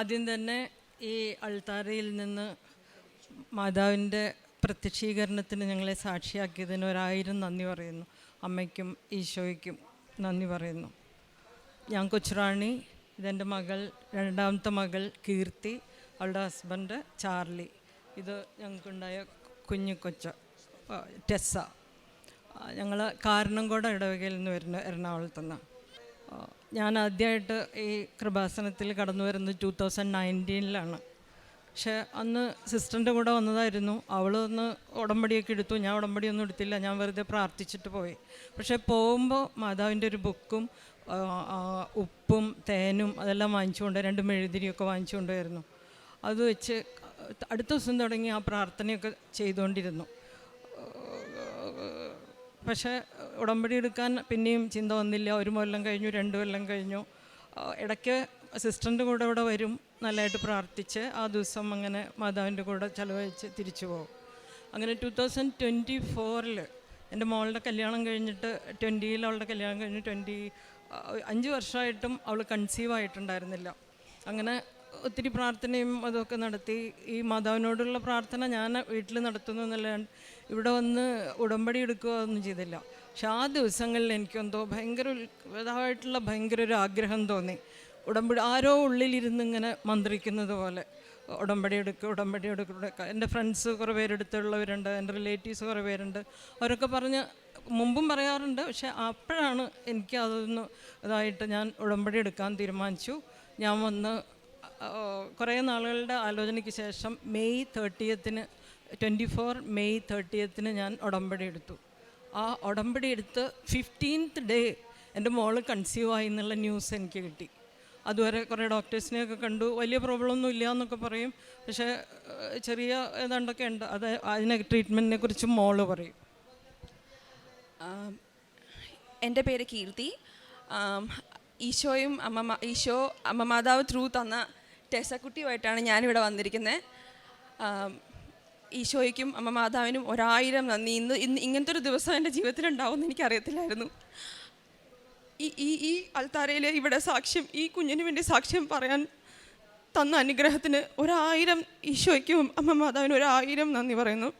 ആദ്യം തന്നെ ഈ അൾത്താരയിൽ നിന്ന് മാതാവിന്റെ പ്രത്യക്ഷീകരണത്തിന് ഞങ്ങളെ സാക്ഷിയാക്കിയതിന് ഒരായിരം നന്ദി പറയുന്നു. അമ്മയ്ക്കും ഈശോയ്ക്കും നന്ദി പറയുന്നു. ഞാൻ കൊച്ചുറാണി. ഇതെന്റെ മകൾ രണ്ടാമത്തെ മകൾ കീർത്തി. അവളുടെ ഹസ്ബൻഡ് ചാർലി. ഇത് ഞങ്ങൾക്കുണ്ടായ കുഞ്ഞു കൊച്ച ടെസ്സ. ഞങ്ങൾ കാരണംകോട ഇടവകയിൽ നിന്ന് വരുന്ന എറണാകുളത്തു നിന്ന് ആ, ഞാൻ ആദ്യമായിട്ട് ഈ കൃപാസനത്തിൽ കടന്നു വരുന്നത് ടൂ തൗസൻഡ് നയന്റീനിലാണ് പക്ഷേ അന്ന് സിസ്റ്ററിന്റെ കൂടെ വന്നതായിരുന്നു. അവൾ ഒന്ന് ഉടമ്പടിയൊക്കെ എടുത്തു. ഞാൻ ഉടമ്പടിയൊന്നും എടുത്തില്ല. ഞാൻ വെറുതെ പ്രാർത്ഥിച്ചിട്ട് പോയി. പക്ഷേ പോകുമ്പോൾ മാതാവിന്റെ ഒരു ബുക്കും ഉപ്പും തേനും അതെല്ലാം വാങ്ങിച്ചുകൊണ്ട് രണ്ട് മെഴുതിരിയൊക്കെ വാങ്ങിച്ചുകൊണ്ട് വരുന്നു. അത് വെച്ച് അടുത്ത ദിവസം തുടങ്ങി ആ പ്രാർത്ഥനയൊക്കെ ചെയ്തുകൊണ്ടിരുന്നു. പക്ഷേ ഉടമ്പടി എടുക്കാൻ പിന്നെയും ചിന്ത വന്നില്ല. ഒരു കൊല്ലം കഴിഞ്ഞു രണ്ട് കൊല്ലം കഴിഞ്ഞു. ഇടയ്ക്ക് സിസ്റ്ററിന്റെ കൂടെ ഇവിടെ വരും നല്ലതായിട്ട് പ്രാർത്ഥിച്ച് ആ ദിവസം അങ്ങനെ മാതാവിന്റെ കൂടെ ചിലവഴിച്ച് തിരിച്ചു പോകും. അങ്ങനെ ടു തൗസൻഡ് ട്വന്റി ഫോറിൽ എന്റെ മോളുടെ കല്യാണം കഴിഞ്ഞിട്ട് ട്വന്റിയിൽ അവളുടെ കല്യാണം കഴിഞ്ഞ് ട്വന്റി അഞ്ച് വർഷമായിട്ടും അവൾ കൺസീവ് ആയിട്ടുണ്ടായിരുന്നില്ല. അങ്ങനെ ഒത്തിരി പ്രാർത്ഥനയും അതൊക്കെ നടത്തി. ഈ മാതാവിനോടുള്ള പ്രാർത്ഥന ഞാൻ വീട്ടിൽ നടത്തുന്നു എന്നല്ലാണ്ട് ഇവിടെ വന്ന് ഉടമ്പടി എടുക്കുക ഒന്നും ചെയ്തില്ല. പക്ഷെ ആ ദിവസങ്ങളിൽ എനിക്കെന്തോ ഭയങ്കര ഇതായിട്ടുള്ള ഭയങ്കര ഒരു ആഗ്രഹം തോന്നി. ഉടമ്പടി ആരോ ഉള്ളിലിരുന്ന് ഇങ്ങനെ മന്ത്രിക്കുന്നത് പോലെ. ഉടമ്പടി എടുക്കുക ഉടമ്പടി എടുക്കുക എന്റെ ഫ്രണ്ട്സ് കുറേ പേരെടുത്തുള്ളവരുണ്ട് എന്റെ റിലേറ്റീവ്സ് കുറേ പേരുണ്ട്. അവരൊക്കെ പറഞ്ഞ് മുമ്പും പറയാറുണ്ട് പക്ഷെ അപ്പോഴാണ് എനിക്ക് അതൊന്ന് ഇതായിട്ട് ഞാൻ ഉടമ്പടി എടുക്കാൻ തീരുമാനിച്ചു. ഞാൻ വന്ന് കുറേ നാളുകളുടെ ആലോചനയ്ക്ക് ശേഷം മെയ് തേർട്ടിയത്തിന് ട്വന്റി ഫോർ മെയ് തേർട്ടിയത്തിന് ഞാൻ ഉടമ്പടി എടുത്തു. ആ ഉടമ്പടി എടുത്ത് ഫിഫ്റ്റീൻത്ത് ഡേ എന്റെ മോൾ കൺസീവ് ആയി എന്നുള്ള ന്യൂസ് എനിക്ക് കിട്ടി. അതുവരെ കുറേ ഡോക്ടേഴ്സിനെയൊക്കെ കണ്ടു. വലിയ പ്രോബ്ലം ഒന്നും ഇല്ല എന്നൊക്കെ പറയും. പക്ഷേ ചെറിയ ഏതാണ്ടൊക്കെ ഉണ്ട്. അത് അതിനെ ട്രീറ്റ്മെന്റിനെ കുറിച്ച് മോൾ പറയും. എന്റെ പേര് കീർത്തി. ഈശോയും അമ്മ ഈശോ അമ്മ മാതാവ് ത്രൂ തന്ന ടെസക്കുട്ടിയുമായിട്ടാണ് ഞാനിവിടെ വന്നിരിക്കുന്നത്. ഈശോയ്ക്കും അമ്മ മാതാവിനും ഒരായിരം നന്ദി. ഇന്ന് ഇന്ന് ഇങ്ങനത്തെ ഒരു ദിവസം എന്റെ ജീവിതത്തിൽ ഉണ്ടാവുമെന്ന് എനിക്കറിയത്തില്ലായിരുന്നു. ഈ ഈ ഈ അൽത്താരയിൽ ഇവിടെ സാക്ഷ്യം ഈ കുഞ്ഞിന് വേണ്ടി സാക്ഷ്യം പറയാൻ തന്ന അനുഗ്രഹത്തിന് ഒരായിരം ഈശോയ്ക്കും അമ്മ മാതാവിനും ഒരായിരം നന്ദി പറയുന്നു.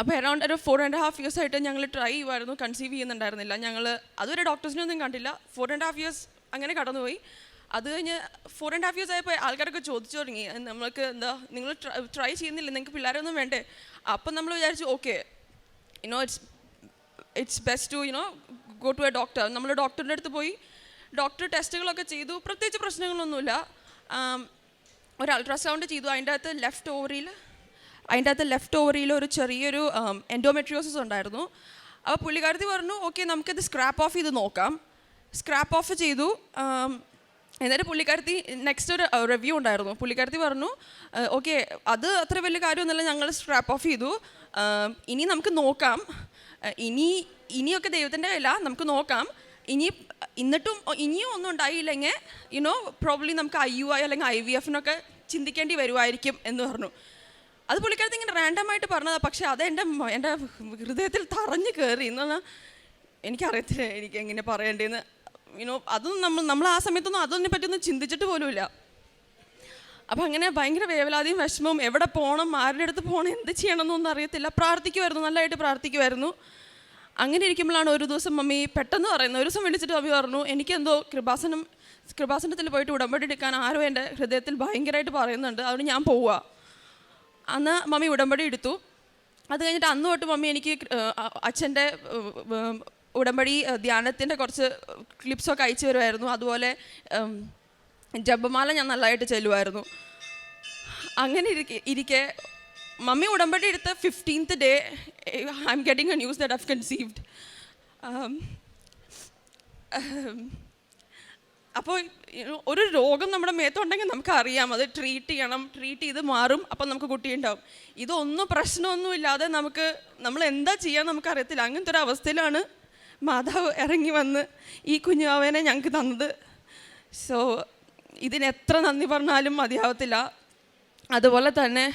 അപ്പോൾ അറൗണ്ട് ഒരു ഫോർ ആൻഡ് ഹാഫ് ഇയേഴ്സ് ആയിട്ട് ഞങ്ങൾ ട്രൈ ചെയ്യുമായിരുന്നു കൺസീവ് ചെയ്യുന്നുണ്ടായിരുന്നില്ല. ഞങ്ങൾ അതുവരെ ഡോക്ടേഴ്സിനൊന്നും കണ്ടില്ല. ഫോർ ആൻഡ് ഹാഫ് ഇയേഴ്സ് അങ്ങനെ കടന്നുപോയി. അത് കഴിഞ്ഞ് ഫോർ ആൻഡ് ഹാഫ് ഇയേഴ്സ് ആയപ്പോൾ ആൾക്കാരൊക്കെ ചോദിച്ചു തുടങ്ങി. നമ്മൾക്ക് എന്താ നിങ്ങൾ ട്രൈ ചെയ്യുന്നില്ല? നിങ്ങൾക്ക് പിള്ളേരൊന്നും വേണ്ടേ? അപ്പം നമ്മൾ വിചാരിച്ചു okay you know it's it's best to you know go to a doctor നമ്മൾ ഡോക്ടറിന്റെ അടുത്ത് പോയി ഡോക്ടർ ടെസ്റ്റുകളൊക്കെ ചെയ്തു. പ്രത്യേകിച്ച് പ്രശ്നങ്ങളൊന്നുമില്ല. ഒരു അൾട്രാസൗണ്ട് ചെയ്തു. അതിന്റെ അകത്ത് ലെഫ്റ്റ് ഓവറിയിൽ അതിന്റെ അകത്ത് ലെഫ്റ്റ് ഓവറിയിൽ ഒരു ചെറിയൊരു എൻഡോമെട്രിയോസിസ് ഉണ്ടായിരുന്നു. അപ്പോൾ പുള്ളിക്കാരത്തി പറഞ്ഞു ഓക്കെ നമുക്കിത് സ്ക്രാപ്പ് ഓഫ് ചെയ്ത് നോക്കാം. സ്ക്രാപ്പ് ഓഫ് ചെയ്തു. എന്നിട്ട് പുള്ളിക്കാരത്തി നെക്സ്റ്റ് ഒരു റിവ്യൂ ഉണ്ടായിരുന്നു. പുള്ളിക്കാരത്തി പറഞ്ഞു ഓക്കെ അത് അത്ര വലിയ കാര്യമൊന്നുമല്ല ഞങ്ങൾ സ്ട്രാപ്പ് ഓഫ് ചെയ്തു. ഇനി നമുക്ക് നോക്കാം. ഇനി ഇനിയൊക്കെ ദൈവത്തിന്റെ കയ്യില നമുക്ക് നോക്കാം. ഇനി എന്നിട്ടും ഇനിയും ഒന്നും ഉണ്ടായില്ലെങ്കിൽ യുനോ പ്രോബ്ലി നമുക്ക് ഐ യു ഐ അല്ലെങ്കിൽ ഐ വി എഫിനൊക്കെ ചിന്തിക്കേണ്ടി വരുമായിരിക്കും എന്ന് പറഞ്ഞു. അത് പുള്ളിക്കാരത്തി ഇങ്ങനെ റാൻഡമായിട്ട് പറഞ്ഞതാണ് പക്ഷേ അത് എന്റെ എന്റെ ഹൃദയത്തിൽ തറഞ്ഞു കയറി എന്ന് പറഞ്ഞാൽ എനിക്കറിയത്തില്ല എനിക്ക് എങ്ങനെ പറയേണ്ടതെന്ന് യുനോ അതൊന്നും നമ്മൾ നമ്മൾ ആ സമയത്തൊന്നും അതൊന്നിനെ പറ്റിയൊന്നും ചിന്തിച്ചിട്ട് പോലുമില്ല. അപ്പം അങ്ങനെ ഭയങ്കര വേവലാതിയും വിഷമവും എവിടെ പോകണം ആരുടെ അടുത്ത് പോകണം എന്ത് ചെയ്യണമെന്നൊന്നും അറിയത്തില്ല. പ്രാർത്ഥിക്കുമായിരുന്നു നല്ലതായിട്ട് പ്രാർത്ഥിക്കുമായിരുന്നു അങ്ങനെ ഇരിക്കുമ്പോഴാണ് ഒരു ദിവസം മമ്മി പെട്ടെന്ന് പറയുന്നത് ഒരു ദിവസം വിളിച്ചിട്ട് മമ്മി പറഞ്ഞു എനിക്കെന്തോ കൃപാസനം കൃപാസനത്തിൽ പോയിട്ട് ഉടമ്പടി എടുക്കാൻ ആരോ എന്റെ ഹൃദയത്തിൽ ഭയങ്കരമായിട്ട് പറയുന്നുണ്ട് അതുകൊണ്ട് ഞാൻ പോവുക. അന്ന് മമ്മി ഉടമ്പടി എടുത്തു. അത് കഴിഞ്ഞിട്ട് അന്ന് തൊട്ട് മമ്മി എനിക്ക് അച്ഛന്റെ ഉടമ്പടി ധ്യാനത്തിന്റെ കുറച്ച് ക്ലിപ്സൊക്കെ അയച്ചു തരുമായിരുന്നു. അതുപോലെ ജപമാല ഞാൻ നല്ലതായിട്ട് ചെല്ലുമായിരുന്നു. അങ്ങനെ ഇരിക്കെ ഇരിക്കെ മമ്മി ഉടമ്പടി എടുത്ത fifteenth day I'm getting a news that have conceived അപ്പോൾ ഒരു രോഗം നമ്മുടെ മേത്തുണ്ടെങ്കിൽ നമുക്ക് അറിയാം അത് ട്രീറ്റ് ചെയ്യണം ട്രീറ്റ് ചെയ്ത് മാറും അപ്പം നമുക്ക് കുട്ടി ഉണ്ടാവും ഇതൊന്നും പ്രശ്നമൊന്നുമില്ലാതെ നമുക്ക് നമ്മൾ എന്താ ചെയ്യാൻ നമുക്ക് അറിയത്തില്ല അങ്ങനത്തെ ഒരു അവസ്ഥയിലാണ് മാതാവ് ഇറങ്ങി വന്ന് ഈ കുഞ്ഞുവാവേനെ ഞങ്ങൾക്ക് തന്നത്. സോ ഇതിന് എത്ര നന്ദി പറഞ്ഞാലും മതിയാവത്തില്ല. അതുപോലെ തന്നെ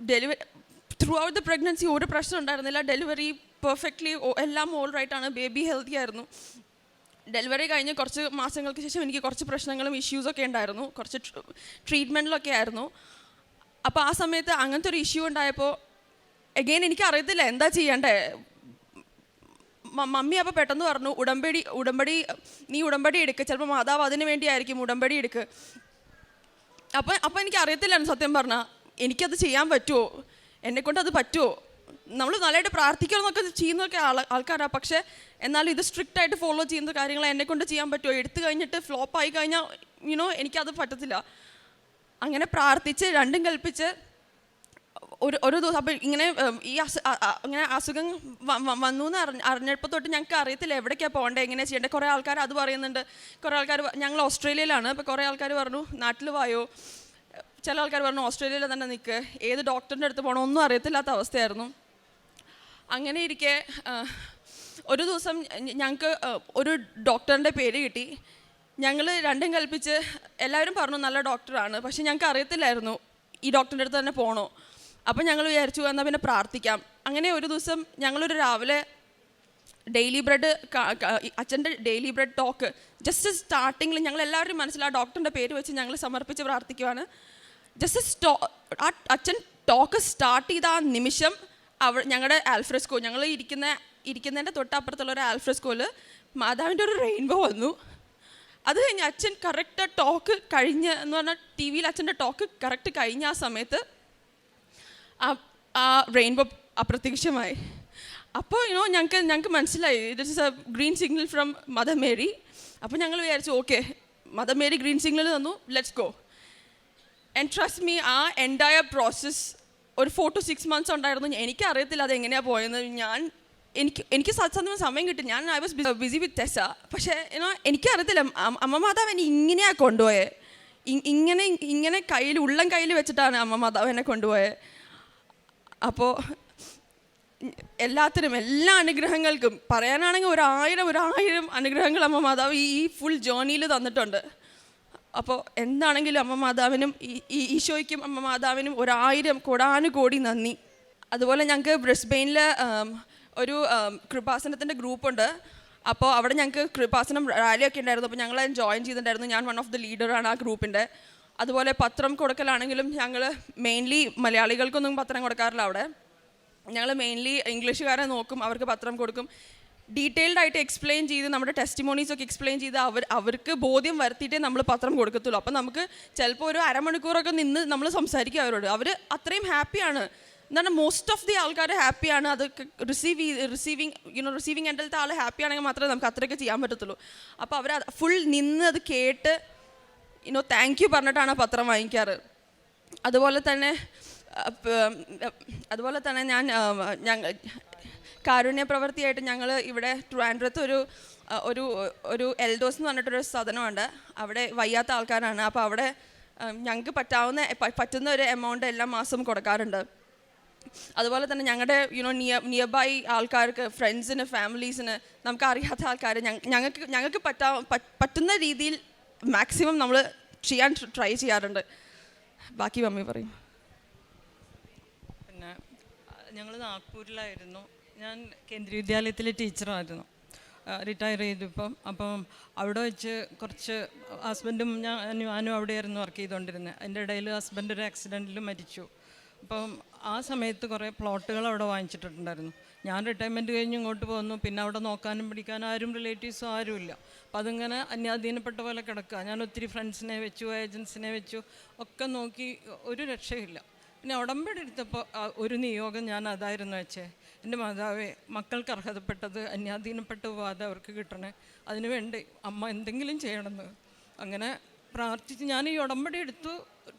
delivery throughout the pregnancy ഒരു പ്രശ്നം ഉണ്ടായിരുന്നില്ല. ഡെലിവറി പെർഫെക്റ്റ്ലി എല്ലാം ഓൾ റൈറ്റാണ് ബേബി ഹെൽത്തി ആയിരുന്നു. ഡെലിവറി കഴിഞ്ഞ് കുറച്ച് മാസങ്ങൾക്ക് ശേഷം എനിക്ക് കുറച്ച് പ്രശ്നങ്ങളും ഇഷ്യൂസൊക്കെ ഉണ്ടായിരുന്നു. കുറച്ച് ട്രീറ്റ്മെന്റിലൊക്കെ ആയിരുന്നു. അപ്പോൾ ആ സമയത്ത് അങ്ങനത്തെ ഒരു ഇഷ്യൂ ഉണ്ടായപ്പോൾ എഗെയിൻ എനിക്ക് അറിയത്തില്ല എന്താ ചെയ്യണ്ടേ? മമ്മി അപ്പോൾ പെട്ടെന്ന് പറഞ്ഞു ഉടമ്പടി ഉടമ്പടി നീ ഉടമ്പടി എടുക്ക്. ചിലപ്പോൾ മാതാവ് അതിന് വേണ്ടിയായിരിക്കും ഉടമ്പടി എടുക്ക്. അപ്പം അപ്പം എനിക്ക് അറിയത്തില്ലായിരുന്നു സത്യം പറഞ്ഞാൽ എനിക്കത് ചെയ്യാൻ പറ്റുമോ എന്നെക്കൊണ്ട് അത് പറ്റുമോ നമ്മൾ നല്ലതായിട്ട് പ്രാർത്ഥിക്കണമെന്നൊക്കെ ചെയ്യുന്നൊക്കെ ആൾ ആൾക്കാരാണ് പക്ഷേ എന്നാലും ഇത് സ്ട്രിക്റ്റ് ആയിട്ട് ഫോളോ ചെയ്യുന്ന കാര്യങ്ങൾ എന്നെക്കൊണ്ട് ചെയ്യാൻ പറ്റുമോ എടുത്തു കഴിഞ്ഞിട്ട് ഫ്ലോപ്പ് ആയി കഴിഞ്ഞാൽ യുനോ എനിക്കത് പറ്റത്തില്ല. അങ്ങനെ പ്രാർത്ഥിച്ച് രണ്ടും കൽപ്പിച്ച് ഒരു ഒരു ദിവസം അപ്പോൾ ഇങ്ങനെ ഈ അസു ഇങ്ങനെ അസുഖം വന്നു എന്ന് അറിഞ്ഞ അറിഞ്ഞപ്പോൾ തൊട്ട് ഞങ്ങൾക്ക് അറിയത്തില്ല എവിടേക്കാണ് പോകേണ്ടത് എങ്ങനെയാണ് ചെയ്യേണ്ടത് കുറേ ആൾക്കാർ അത് പറയുന്നുണ്ട്. കുറേ ആൾക്കാർ ഞങ്ങൾ ഓസ്ട്രേലിയയിലാണ്. അപ്പോൾ കുറേ ആൾക്കാർ പറഞ്ഞു നാട്ടിൽ വായോ? ചില ആൾക്കാർ പറഞ്ഞു ഓസ്ട്രേലിയയിൽ തന്നെ നിൽക്ക് ഏത് ഡോക്ടറിന്റെ അടുത്ത് പോകണം ഒന്നും അറിയത്തില്ലാത്ത അവസ്ഥയായിരുന്നു. അങ്ങനെ ഇരിക്കെ ഒരു ദിവസം ഞങ്ങൾക്ക് ഒരു ഡോക്ടറിന്റെ പേര് കിട്ടി. ഞങ്ങൾ രണ്ടും കൽപ്പിച്ച് എല്ലാവരും പറഞ്ഞു നല്ല ഡോക്ടറാണ്. പക്ഷെ ഞങ്ങൾക്ക് അറിയത്തില്ലായിരുന്നു ഈ ഡോക്ടറിന്റെ അടുത്ത് തന്നെ പോകണോ അപ്പം ഞങ്ങൾ വിചാരിച്ചു എന്നാൽ പിന്നെ പ്രാർത്ഥിക്കാം. അങ്ങനെ ഒരു ദിവസം ഞങ്ങളൊരു രാവിലെ ഡെയിലി ബ്രെഡ് അച്ഛന്റെ ഡെയിലി ബ്രെഡ് ടോക്ക് ജസ്റ്റ് സ്റ്റാർട്ടിങ്ങിൽ ഞങ്ങൾ എല്ലാവരും മനസ്സിൽ ആ ഡോക്ടറിന്റെ പേര് വെച്ച് ഞങ്ങൾ സമർപ്പിച്ച് പ്രാർത്ഥിക്കുവാണ്. ജസ്റ്റ് സ്റ്റോ ആ അച്ഛൻ ടോക്ക് സ്റ്റാർട്ട് ചെയ്ത ആ നിമിഷം അവ ഞങ്ങളുടെ ആൽഫ്രസ്കോ ഞങ്ങൾ ഇരിക്കുന്ന ഇരിക്കുന്നതിന്റെ തൊട്ടപ്പുറത്തുള്ള ഒരു ആൽഫ്രസ്കോയിൽ മാതാവിന്റെ ഒരു റെയിൻബോ വന്നു. അത് കഴിഞ്ഞ് അച്ഛൻ കറക്റ്റ് ടോക്ക് കഴിഞ്ഞ് എന്ന് പറഞ്ഞാൽ ടി വിയിൽ അച്ഛന്റെ ടോക്ക് കറക്റ്റ് കഴിഞ്ഞ ആ സമയത്ത് ആ റെയിൻബോ അപ്രത്യക്ഷമായി. അപ്പോൾ യുനോ ഞങ്ങൾക്ക് ഞങ്ങൾക്ക് മനസ്സിലായി. It is a green signal from Mother Mary അപ്പോൾ ഞങ്ങൾ വിചാരിച്ചു okay Mother Mary green signal തന്നു. Let's go and trust me uh entire process ഒരു ഫോർ ടു സിക്സ് മന്ത്സ് ഉണ്ടായിരുന്നു. എനിക്ക് അറിയത്തില്ല അത് എങ്ങനെയാണ് പോയെന്ന്. ഞാൻ എനിക്ക് എനിക്ക് സത്സന്ധം സമയം കിട്ടി. ഞാൻ ഐ വാസ് ബിസി വിത്ത് ടെസ പക്ഷേ യുനോ എനിക്കറിയത്തില്ല അമ്മ മാതാവ് എന്നെ ഇങ്ങനെയാണ് കൊണ്ടുപോയത് ഇങ്ങനെ ഇങ്ങനെ കയ്യിൽ ഉള്ളം കയ്യിൽ വെച്ചിട്ടാണ് അമ്മ മാതാവ് എന്നെ കൊണ്ടുപോയത് അപ്പോൾ എല്ലാത്തിനും എല്ലാ അനുഗ്രഹങ്ങൾക്കും പറയാനാണെങ്കിൽ ഒരായിരം ഒരായിരം അനുഗ്രഹങ്ങൾ അമ്മ മാതാവ് ഈ ഫുൾ ജേണിയിൽ തന്നിട്ടുണ്ട്. അപ്പോൾ എന്താണെങ്കിലും അമ്മ മാതാവിനും ഈ- ഈശോയ്ക്കും അമ്മ മാതാവിനും ഒരായിരം കോടാനുകോടി നന്ദി. അതുപോലെ ഞങ്ങൾക്ക് ബ്രിസ്ബെയിനിൽ ഒരു കൃപാസനത്തിന്റെ ഗ്രൂപ്പുണ്ട്. അപ്പോൾ അവിടെ ഞങ്ങൾക്ക് കൃപാസനം റാലിയൊക്കെ ഉണ്ടായിരുന്നു. അപ്പോൾ ഞങ്ങൾ ജോയിൻ ചെയ്തിട്ടുണ്ടായിരുന്നു. ഞാൻ വൺ ഓഫ് ദി ലീഡറാണ് ആ ഗ്രൂപ്പിന്റെ. അതുപോലെ പത്രം കൊടുക്കലാണെങ്കിലും ഞങ്ങൾ മെയിൻലി മലയാളികൾക്കൊന്നും പത്രം കൊടുക്കാറില്ല അവിടെ. ഞങ്ങൾ മെയിൻലി ഇംഗ്ലീഷുകാരെ നോക്കും അവർക്ക് പത്രം കൊടുക്കും. ഡീറ്റെയിൽഡ് ആയിട്ട് എക്സ്പ്ലെയിൻ ചെയ്ത് നമ്മുടെ ടെസ്റ്റിമോണീസ് ഒക്കെ എക്സ്പ്ലെയിൻ ചെയ്ത് അവർ അവർക്ക് ബോധ്യം വരുത്തിയിട്ടേ നമ്മൾ പത്രം കൊടുക്കത്തുള്ളൂ. അപ്പം നമുക്ക് ചിലപ്പോൾ ഒരു അരമണിക്കൂറൊക്കെ നിന്ന് നമ്മൾ സംസാരിക്കും അവരോട്. അവർ അത്രയും ഹാപ്പിയാണ് എന്താണ് മോസ്റ്റ് ഓഫ് ദി ആൾക്കാർ ഹാപ്പിയാണ് അത് receive receiving you know receiving എൻഡിലത്തെ ആൾ ഹാപ്പിയാണെങ്കിൽ മാത്രമേ നമുക്ക് അത്രയൊക്കെ ചെയ്യാൻ പറ്റത്തുള്ളൂ. അപ്പോൾ അവർ ഫുൾ നിന്ന് അത് കേട്ട് യുനോ താങ്ക് യു പറഞ്ഞിട്ടാണ് പത്രം വാങ്ങിക്കാറ്. അതുപോലെ തന്നെ അതുപോലെ തന്നെ ഞാൻ ഞങ്ങൾ കാരുണ്യ പ്രവൃത്തിയായിട്ട് ഞങ്ങൾ ഇവിടെ ട്രിവാൻഡ്രത്ത് ഒരു ഒരു ഒരു എൽഡോസ് എന്ന് പറഞ്ഞിട്ടൊരു സദനമുണ്ട്. അവിടെ വയ്യാത്ത ആൾക്കാരാണ്. അപ്പോൾ അവിടെ ഞങ്ങൾക്ക് പറ്റാവുന്ന പറ്റുന്ന ഒരു എമൗണ്ട് എല്ലാ മാസവും കൊടുക്കാറുണ്ട്. അതുപോലെ തന്നെ ഞങ്ങളുടെ യുനോ നിയർ നിയർ ബൈ ആൾക്കാർക്ക് ഫ്രണ്ട്സിന് ഫാമിലീസിന് നമുക്ക് അറിയാത്ത ആൾക്കാർ ഞങ്ങൾക്ക് ഞങ്ങൾക്ക് പറ്റാ പറ്റുന്ന രീതിയിൽ മാക്സിമം നമ്മൾ ചെയ്യാൻ ട്രൈ ചെയ്യാറുണ്ട്. ബാക്കി മമ്മി പറയും. പിന്നെ ഞങ്ങൾ നാഗ്പൂരിലായിരുന്നു. ഞാൻ കേന്ദ്രീയ വിദ്യാലയത്തിലെ ടീച്ചറായിരുന്നു. റിട്ടയർ ചെയ്തിപ്പം അപ്പം അവിടെ വെച്ച് കുറച്ച് ഹസ്ബൻഡും ഞാൻ ഞാനും അവിടെയായിരുന്നു വർക്ക് ചെയ്തുകൊണ്ടിരുന്നത് അതിന്റെ ഇടയിൽ ഹസ്ബൻഡ് ഒരു ആക്സിഡന്റിൽ മരിച്ചു. അപ്പം ആ സമയത്ത് കുറേ പ്ലോട്ടുകൾ അവിടെ വാങ്ങിച്ചിട്ടുണ്ടായിരുന്നു. ഞാൻ റിട്ടയർമെന്റ് കഴിഞ്ഞ് ഇങ്ങോട്ട് പോന്നു. പിന്നെ അവിടെ നോക്കാനും പിടിക്കാനും ആരും റിലേറ്റീവ്സും ആരുമില്ല അപ്പം അതിങ്ങനെ അന്യാധീനപ്പെട്ട പോലെ കിടക്കുക ഞാൻ ഒത്തിരി ഫ്രണ്ട്സിനെ വെച്ചു ഏജൻസിനെ വെച്ചു ഒക്കെ നോക്കി ഒരു രക്ഷയില്ല പിന്നെ ഉടമ്പടി എടുത്തപ്പോൾ ഒരു നിയോഗം ഞാൻ അതായിരുന്നു വെച്ചേ. എന്റെ മാതാവേ മക്കൾക്ക് അർഹതപ്പെട്ടത് അന്യാധീനപ്പെട്ട പോവാതെ അവർക്ക് കിട്ടണേ. അതിനു വേണ്ടി അമ്മ എന്തെങ്കിലും ചെയ്യണമെന്ന്. അങ്ങനെ പ്രാർത്ഥിച്ച് ഞാൻ ഈ ഉടമ്പടി എടുത്തു.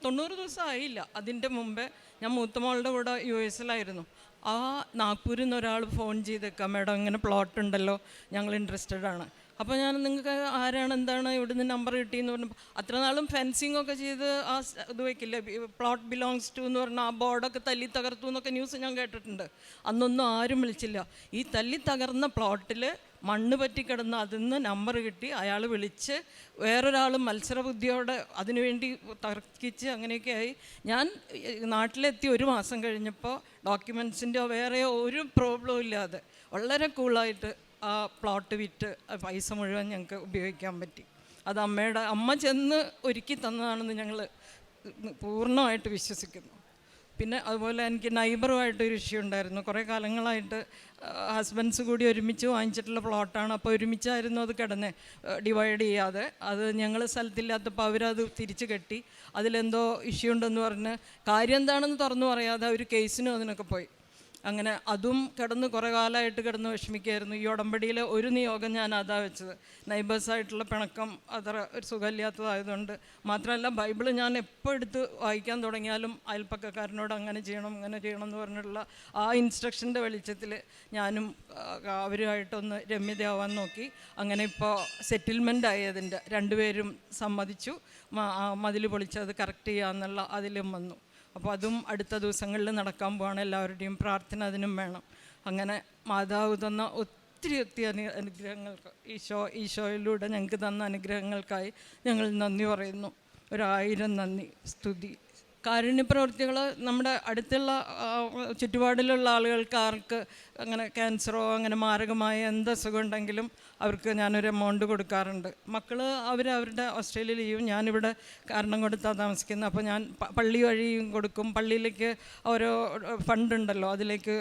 തൊണ്ണൂറ് ദിവസം ആയില്ല. അതിന്റെ മുമ്പേ ഞാൻ മൂത്തമോളുടെ കൂടെ യു എസിലായിരുന്നു ആ നാഗ്പൂരിൽ നിന്ന് ഒരാൾ ഫോൺ ചെയ്തേക്കാം മേഡം ഇങ്ങനെ പ്ലോട്ട് ഉണ്ടല്ലോ ഞങ്ങൾ ഇൻട്രസ്റ്റഡ് ആണ്. അപ്പോൾ ഞാൻ നിങ്ങൾക്ക് ആരാണ് എന്താണ് ഇവിടുന്ന് നമ്പർ കിട്ടിയെന്ന് പറഞ്ഞപ്പോൾ അത്ര നാളും ഫെൻസിങ് ഒക്കെ ചെയ്ത് ആ ഇത് വയ്ക്കില്ലേ പ്ലോട്ട് ബിലോങ്സ് ടു എന്ന് പറഞ്ഞാൽ ആ ബോർഡൊക്കെ തല്ലി തകർത്തു എന്നൊക്കെ ന്യൂസ് ഞാൻ കേട്ടിട്ടുണ്ട്. അന്നൊന്നും ആരും വിളിച്ചില്ല. ഈ തല്ലി തകർന്ന പ്ലോട്ടിൽ മണ്ണ് പറ്റിക്കിടന്ന് അതിൽ നിന്ന് നമ്പർ കിട്ടി. അയാൾ വിളിച്ച് വേറൊരാൾ മത്സരബുദ്ധിയോടെ അതിനുവേണ്ടി തർക്കിച്ച് അങ്ങനെയൊക്കെ ആയി. ഞാൻ നാട്ടിലെത്തി ഒരു മാസം കഴിഞ്ഞപ്പോൾ ഡോക്യുമെൻസിന്റെയോ വേറെ ഒരു പ്രോബ്ലം ഇല്ലാതെ വളരെ കൂളായിട്ട് ആ പ്ലോട്ട് വിറ്റ് പൈസ മുഴുവൻ ഞങ്ങൾക്ക് ഉപയോഗിക്കാൻ പറ്റി. അത് അമ്മയുടെ അമ്മ ചെന്ന് ഒരുക്കി തന്നതാണെന്ന് ഞങ്ങൾ പൂർണമായിട്ട് വിശ്വസിക്കുന്നു. പിന്നെ അതുപോലെ എനിക്ക് നൈബറുമായിട്ട് ഒരു ഇഷ്യൂ ഉണ്ടായിരുന്നു. കുറേ കാലങ്ങളായിട്ട് ഹസ്ബൻഡ്സ് കൂടി ഒരുമിച്ച് വാങ്ങിച്ചിട്ടുള്ള പ്ലോട്ടാണ് അപ്പോൾ ഒരുമിച്ചായിരുന്നു അത് കിടന്ന് ഡിവൈഡ് ചെയ്യാതെ. അത് ഞങ്ങൾ സ്ഥലത്തില്ലാത്തപ്പോൾ അവരത് തിരിച്ച് കെട്ടി. അതിലെന്തോ ഇഷ്യൂ ഉണ്ടെന്ന് പറഞ്ഞ് കാര്യം എന്താണെന്ന് തുറന്നു പറയാതെ ഒരു കേസിനും അതിനൊക്കെ പോയി. അങ്ങനെ അതും കിടന്ന് കുറേ കാലമായിട്ട് കിടന്ന് വിഷമിക്കുകയായിരുന്നു. ഈ ഉടമ്പടിയിൽ ഒരു നിയോഗം ഞാൻ അതാ വെച്ചത്. നൈബേഴ്സായിട്ടുള്ള പിണക്കം അത്ര ഒരു സുഖമില്ലാത്തതായതുകൊണ്ട് മാത്രമല്ല ബൈബിൾ ഞാൻ എപ്പോൾ എടുത്ത് വായിക്കാൻ തുടങ്ങിയാലും അയൽപ്പക്കക്കാരനോട് അങ്ങനെ ചെയ്യണം അങ്ങനെ ചെയ്യണം എന്ന് പറഞ്ഞിട്ടുള്ള ആ ഇൻസ്ട്രക്ഷന്റെ വെളിച്ചത്തിൽ ഞാനും അവരുമായിട്ടൊന്ന് രമ്യതയാവാൻ നോക്കി. അങ്ങനെ ഇപ്പോൾ സെറ്റിൽമെന്റ് ആയതിന്റെ രണ്ടുപേരും സമ്മതിച്ചു. മതിൽ പൊളിച്ചത് കറക്റ്റ് ചെയ്യാന്നുള്ള അതിലും വന്നു. അപ്പോൾ അതും അടുത്ത ദിവസങ്ങളിൽ നടക്കാൻ പോവാണ്. എല്ലാവരുടെയും പ്രാർത്ഥന അതിനും വേണം. അങ്ങനെ മാതാവ് തന്ന ഒത്തിരി ഒത്തിരി അനു അനുഗ്രഹങ്ങൾക്ക് ഈശോ ഈശോയിലൂടെ ഞങ്ങൾക്ക് തന്ന അനുഗ്രഹങ്ങൾക്കായി ഞങ്ങൾ നന്ദി പറയുന്നു. ഒരായിരം നന്ദി. സ്തുതി. കാരുണ്യ പ്രവൃത്തികൾ നമ്മുടെ അടുത്തുള്ള ചുറ്റുപാടിലുള്ള ആളുകൾക്ക് ആർക്ക് അങ്ങനെ ക്യാൻസറോ അങ്ങനെ മാരകമായ എന്ത് അസുഖം ഉണ്ടെങ്കിലും അവർക്ക് ഞാനൊരു എമൗണ്ട് കൊടുക്കാറുണ്ട്. മക്കൾ അവർ അവരുടെ ഓസ്ട്രേലിയയിൽ ചെയ്യും ഞാനിവിടെ കാരണം കൊടുത്താണ് താമസിക്കുന്നത് അപ്പോൾ ഞാൻ പള്ളി വഴിയും കൊടുക്കും. പള്ളിയിലേക്ക് ഓരോ ഫണ്ട് ഉണ്ടല്ലോ അതിലേക്ക്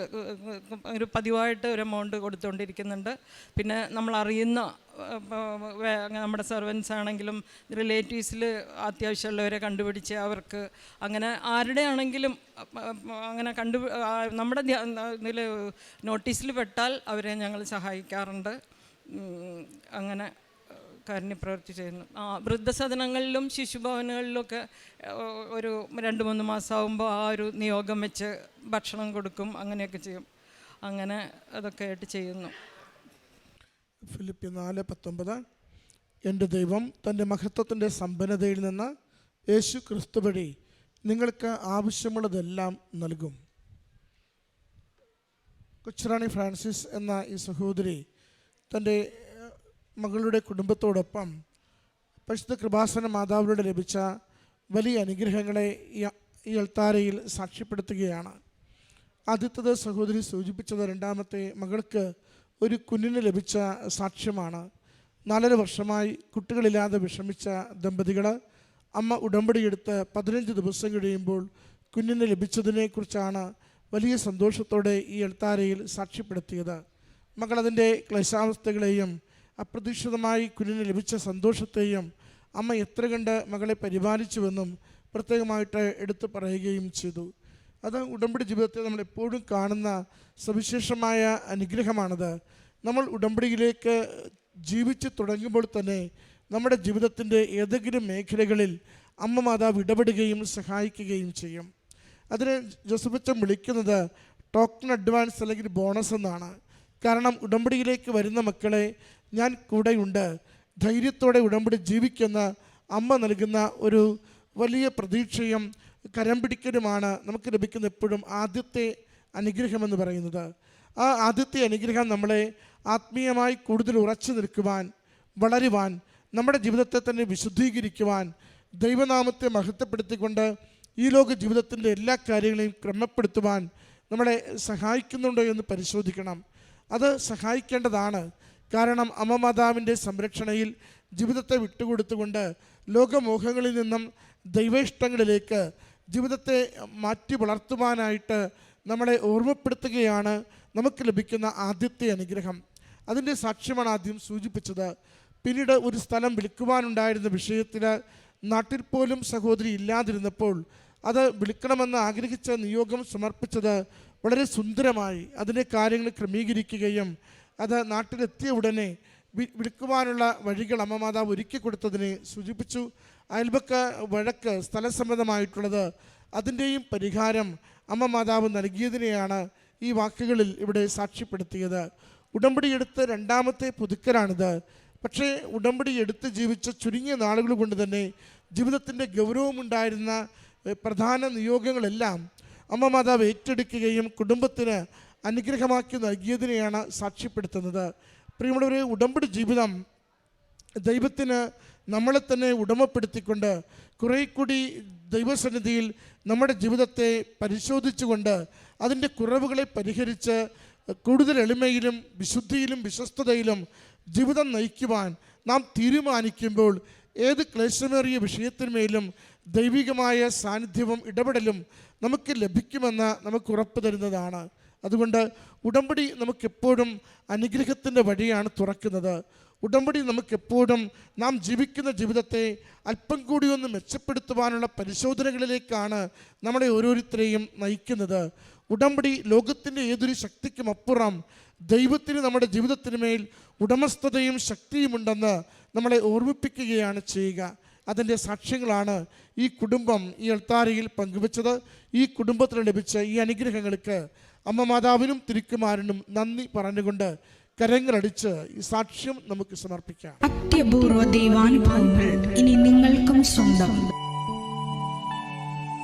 ഒരു പതിവായിട്ട് ഒരു എമൗണ്ട് കൊടുത്തുകൊണ്ടിരിക്കുന്നുണ്ട് പിന്നെ നമ്മൾ അറിയുന്ന നമ്മുടെ സർവൻസ് ആണെങ്കിലും റിലേറ്റീവ്സിൽ അത്യാവശ്യമുള്ളവരെ കണ്ടുപിടിച്ച് അവർക്ക് അങ്ങനെ ആരുടെ ആണെങ്കിലും അങ്ങനെ കണ്ടു നമ്മുടെ ഇതിൽ നോട്ടീസിൽ പെട്ടാൽ അവരെ ഞങ്ങൾ സഹായിക്കാറുണ്ട്. അങ്ങനെ കാരുണ്യപ്രവൃത്തി ചെയ്യുന്നു ആ വൃദ്ധസദനങ്ങളിലും ശിശുഭവനുകളിലൊക്കെ ഒരു രണ്ട് മൂന്ന് മാസമാകുമ്പോൾ ആ ഒരു നിയോഗം വെച്ച് ഭക്ഷണം കൊടുക്കും അങ്ങനെയൊക്കെ ചെയ്യും. അങ്ങനെ അതൊക്കെ ആയിട്ട് ചെയ്യുന്നു. ഫിലിപ്പി നാല് പത്തൊമ്പത്. എന്റെ ദൈവം തന്റെ മഹത്വത്തിന്റെ സമ്പന്നതയിൽ നിന്ന് യേശു ക്രിസ്തു വഴി നിങ്ങൾക്ക് ആവശ്യമുള്ളതെല്ലാം നൽകും. കൊച്ചുറാണി ഫ്രാൻസിസ് എന്ന ഈ സഹോദരി തന്റെ മകളുടെ കുടുംബത്തോടൊപ്പം പരിശുദ്ധ കൃപാസന മാതാവിലൂടെ ലഭിച്ച വലിയ അനുഗ്രഹങ്ങളെ ഈ അൾത്താരയിൽ സാക്ഷ്യപ്പെടുത്തുകയാണ്. ആദ്യത്തത് സഹോദരി സൂചിപ്പിച്ചത് രണ്ടാമത്തെ മകൾക്ക് ഒരു കുഞ്ഞിന് ലഭിച്ച സാക്ഷ്യമാണ്. നാലര വർഷമായി കുട്ടികളില്ലാതെ വിഷമിച്ച ദമ്പതികൾ അമ്മ ഉടമ്പടിയെടുത്ത് പതിനഞ്ച് ദിവസം കഴിയുമ്പോൾ കുഞ്ഞിന് ലഭിച്ചതിനെക്കുറിച്ചാണ് വലിയ സന്തോഷത്തോടെ ഈ എഴുത്താരയിൽ സാക്ഷ്യപ്പെടുത്തിയത്. മകൾ അതിന്റെ ക്ലേശാവസ്ഥകളെയും അപ്രതീക്ഷിതമായി കുഞ്ഞിന് ലഭിച്ച സന്തോഷത്തെയും അമ്മ എത്ര കണ്ട് മകളെ പരിപാലിച്ചുവെന്നും പ്രത്യേകമായിട്ട് എടുത്തു പറയുകയും ചെയ്തു. അത് ഉടമ്പടി ജീവിതത്തെ നമ്മൾ എപ്പോഴും കാണുന്ന സവിശേഷമായ അനുഗ്രഹമാണത്. നമ്മൾ ഉടമ്പടിയിലേക്ക് ജീവിച്ച് തുടങ്ങുമ്പോൾ തന്നെ നമ്മുടെ ജീവിതത്തിന്റെ ഏതെങ്കിലും മേഖലകളിൽ അമ്മ മാതാവ് ഇടപെടുകയും സഹായിക്കുകയും ചെയ്യും. അതിന് ജോസഫച്ചൻ വിളിക്കുന്നത് ടോക്കൺ അഡ്വാൻസ് അല്ലെങ്കിൽ ബോണസ് എന്നാണ്. കാരണം ഉടമ്പടിയിലേക്ക് വരുന്ന മക്കളെ ഞാൻ കൂടെയുണ്ട്. ധൈര്യത്തോടെ ഉടമ്പടി ജീവിക്കുന്ന അമ്മ നൽകുന്ന ഒരു വലിയ പ്രതീക്ഷയും കരം പിടിക്കലുമാണ് നമുക്ക് ലഭിക്കുന്ന എപ്പോഴും ആദ്യത്തെ അനുഗ്രഹമെന്ന് പറയുന്നത്. ആ ആദ്യത്തെ അനുഗ്രഹം നമ്മളെ ആത്മീയമായി കൂടുതൽ ഉറച്ചു നിൽക്കുവാൻ വളരുവാൻ നമ്മുടെ ജീവിതത്തെ തന്നെ വിശുദ്ധീകരിക്കുവാൻ ദൈവനാമത്തെ മഹത്വപ്പെടുത്തിക്കൊണ്ട് ഈ ലോക ജീവിതത്തിന്റെ എല്ലാ കാര്യങ്ങളെയും ക്രമപ്പെടുത്തുവാൻ നമ്മളെ സഹായിക്കുന്നുണ്ടോ എന്ന് പരിശോധിക്കണം. അത് സഹായിക്കേണ്ടതാണ്. കാരണം അമ്മമാതാവിന്റെ സംരക്ഷണയിൽ ജീവിതത്തെ വിട്ടുകൊടുത്തുകൊണ്ട് ലോകമോഹങ്ങളിൽ നിന്നും ദൈവേഷ്ടങ്ങളിലേക്ക് ജീവിതത്തെ മാറ്റി വളർത്തുവാനായിട്ട് നമ്മളെ ഓർമ്മപ്പെടുത്തുകയാണ് നമുക്ക് ലഭിക്കുന്ന ആദ്യത്തെ അനുഗ്രഹം. അതിന്റെ സാക്ഷ്യമാണ് ആദ്യം സൂചിപ്പിച്ചത്. പിന്നീട് ഒരു സ്ഥലം വിളിക്കുവാനുണ്ടായിരുന്ന വിഷയത്തിൽ നാട്ടിൽ പോലും സഹോദരി ഇല്ലാതിരുന്നപ്പോൾ അത് വിളിക്കണമെന്ന് ആഗ്രഹിച്ച നിയോഗം സമർപ്പിച്ചത് വളരെ സുന്ദരമായി അതിന്റെ കാര്യങ്ങൾ ക്രമീകരിക്കുകയും അത് നാട്ടിലെത്തിയ ഉടനെ വി- വിൽക്കുവാനുള്ള വഴികൾ അമ്മ മാതാവ് ഒരുക്കി കൊടുത്തതിനെ സൂചിപ്പിച്ചു. അയൽപക്ക വഴക്ക് സ്ഥലസമ്മതമായിട്ടുള്ളത് അതിന്റെയും പരിഹാരം അമ്മ മാതാവ് നൽകിയതിനെയാണ് ഈ വാക്കുകളിൽ ഇവിടെ സാക്ഷ്യപ്പെടുത്തിയത്. ഉടമ്പടി എടുത്ത് രണ്ടാമത്തെ പുതുക്കലാണിത്. പക്ഷേ ഉടമ്പടി എടുത്ത് ജീവിച്ച ചുരുങ്ങിയ നാളുകൾ കൊണ്ട് തന്നെ ജീവിതത്തിന്റെ ഗൗരവമുണ്ടായിരുന്ന പ്രധാന നിയോഗങ്ങളെല്ലാം അമ്മ മാതാവ് ഏറ്റെടുക്കുകയും കുടുംബത്തിന് അനുഗ്രഹമാക്കി നൽകിയതിനെയാണ് സാക്ഷ്യപ്പെടുത്തുന്നത്. പ്രിയമുള്ളവരെ ഉടമ്പടി ജീവിതം ദൈവത്തിന് നമ്മളെ തന്നെ ഉടമപ്പെടുത്തിക്കൊണ്ട് കുറേ കൂടി ദൈവസന്നിധിയിൽ നമ്മുടെ ജീവിതത്തെ പരിശോധിച്ചുകൊണ്ട് അതിന്റെ കുറവുകളെ പരിഹരിച്ച് കൂടുതൽ എളിമയിലും വിശുദ്ധിയിലും വിശ്വസ്തതയിലും ജീവിതം നയിക്കുവാൻ നാം തീരുമാനിക്കുമ്പോൾ ഏത് ക്ലേശമേറിയ വിഷയത്തിന്മേലും ദൈവികമായ സാന്നിധ്യവും ഇടപെടലും നമുക്ക് ലഭിക്കുമെന്ന് നമുക്ക് ഉറപ്പ് തരുന്നതാണ്. അതുകൊണ്ട് ഉടമ്പടി നമുക്കെപ്പോഴും അനുഗ്രഹത്തിന്റെ വഴിയാണ് തുറക്കുന്നത്. ഉടമ്പടി നമുക്കെപ്പോഴും നാം ജീവിക്കുന്ന ജീവിതത്തെ അല്പം കൂടി ഒന്ന് മെച്ചപ്പെടുത്തുവാനുള്ള പരിശോധനകളിലേക്കാണ് നമ്മളെ ഓരോരുത്തരെയും നയിക്കുന്നത്. ഉടമ്പടി ലോകത്തിന്റെ ഏതൊരു ശക്തിക്കും അപ്പുറം ദൈവത്തിന് നമ്മുടെ ജീവിതത്തിന് മേൽ ഉടമസ്ഥതയും ശക്തിയുമുണ്ടെന്ന് നമ്മളെ ഓർമ്മിപ്പിക്കുകയാണ് ചെയ്യുക. അതിന്റെ സാക്ഷ്യങ്ങളാണ് ഈ കുടുംബം ഈ അൾത്താരയിൽ പങ്കുവച്ചത്. ഈ കുടുംബത്തിന് ലഭിച്ച ഈ അനുഗ്രഹങ്ങൾക്ക് അമ്മ മാതാവിനും തിരുക്കുമാരനും നന്ദി പറഞ്ഞുകൊണ്ട് കരങ്ങളടിച്ച് ഈ സാക്ഷ്യം നമുക്ക് സമർപ്പിക്കാം. അത്യപൂർവ ദൈവാനുഭവങ്ങൾ ഇനി നിങ്ങൾക്കും സ്വന്തം.